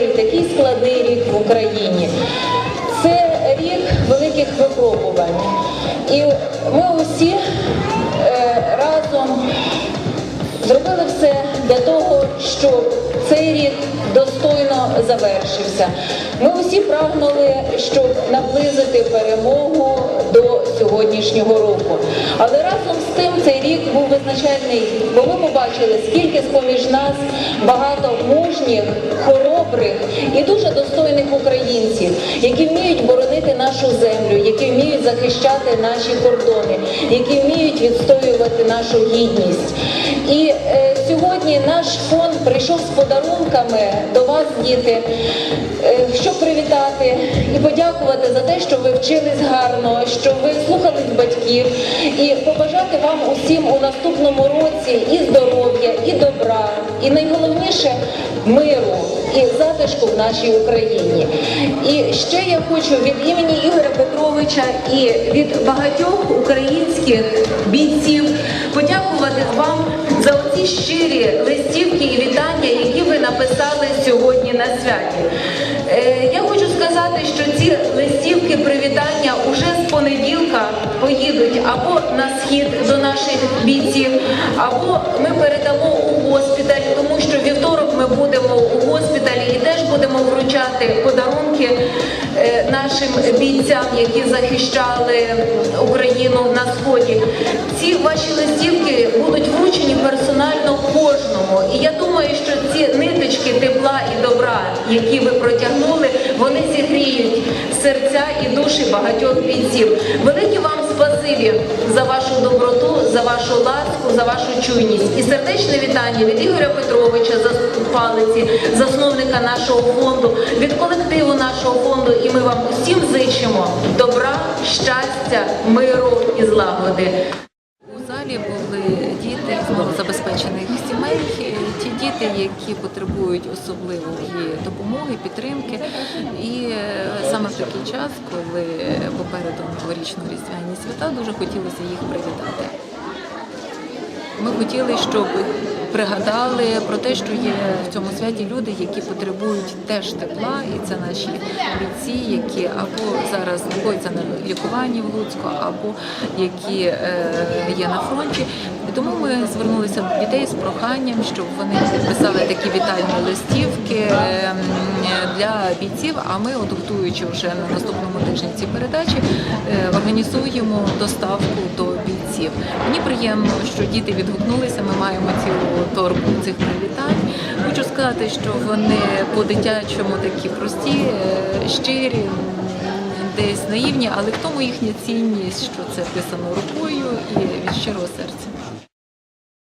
історії такий складний рік в Україні. Це рік великих випробувань. І ми усі е, разом зробили все для того, щоб цей рік достойно завершився. Ми усі прагнули, щоб наблизити перемогу до сьогоднішнього року. Але разом з тим цей рік був визначальний, бо ми побачили, скільки з-поміж нас багато мужніх, хоробрих і дуже достойних українців, які вміють боронити нашу землю, які вміють захищати наші кордони, які вміють відстоювати нашу гідність. І е, сьогодні наш фонд прийшов з подарунками до вас, діти, е, щоб привітати і подякувати за те, що ви вчились гарно, що ви слухались батьків, і побажати вам усім у наступному році і здоров'я, і добра, і найголовніше миру і затишку в нашій Україні. І ще я хочу від імені Ігоря Петровича і від багатьох українських бійців подякувати вам за оці щирі листівки на святі. Е, Я хочу сказати, що ці листівки привітання уже з понеділка поїдуть або на схід до наших бійців, або ми передамо у госпіталь, тому що вівторок ми будемо у госпіталі і теж будемо вручати подарунки е, нашим бійцям, які захищали Україну на сході. Ці ваші листівки будуть кожному. І я думаю, що ці ниточки тепла і добра, які ви протягнули, вони зігріють серця і душі багатьох бійців. Велике вам спасибі за вашу доброту, за вашу ласку, за вашу чуйність. І сердечне вітання від Ігоря Петровича палиці, засновника нашого фонду, від колективу нашого фонду. І ми вам усім зичимо добра, щастя, миру і злагоди. У залі були діти з малозабезпечених сімей, ті діти, які потребують особливої допомоги, підтримки. І е, саме в такий час, коли попереду новорічно-різдвяні свята, дуже хотілося їх привітати. Ми хотіли, щоб пригадали про те, що є в цьому святі люди, які потребують теж тепла, і це наші бійці, які або зараз знаходяться на лікуванні в Луцьку, або які е, є на фронті. І тому ми звернулися до дітей з проханням, щоб вони підписали такі вітальні листівки е, для бійців. А ми, от готуючи вже на наступному тижні ці передачі, е, організуємо доставку до бійців. Мені приємно, що діти відгукнулися. Ми маємо цілу торбу цих привітань. Хочу сказати, що вони по-дитячому такі прості, е, щирі. Десь наївні, але в тому їхня цінність, що це писано рукою і від щирого серця.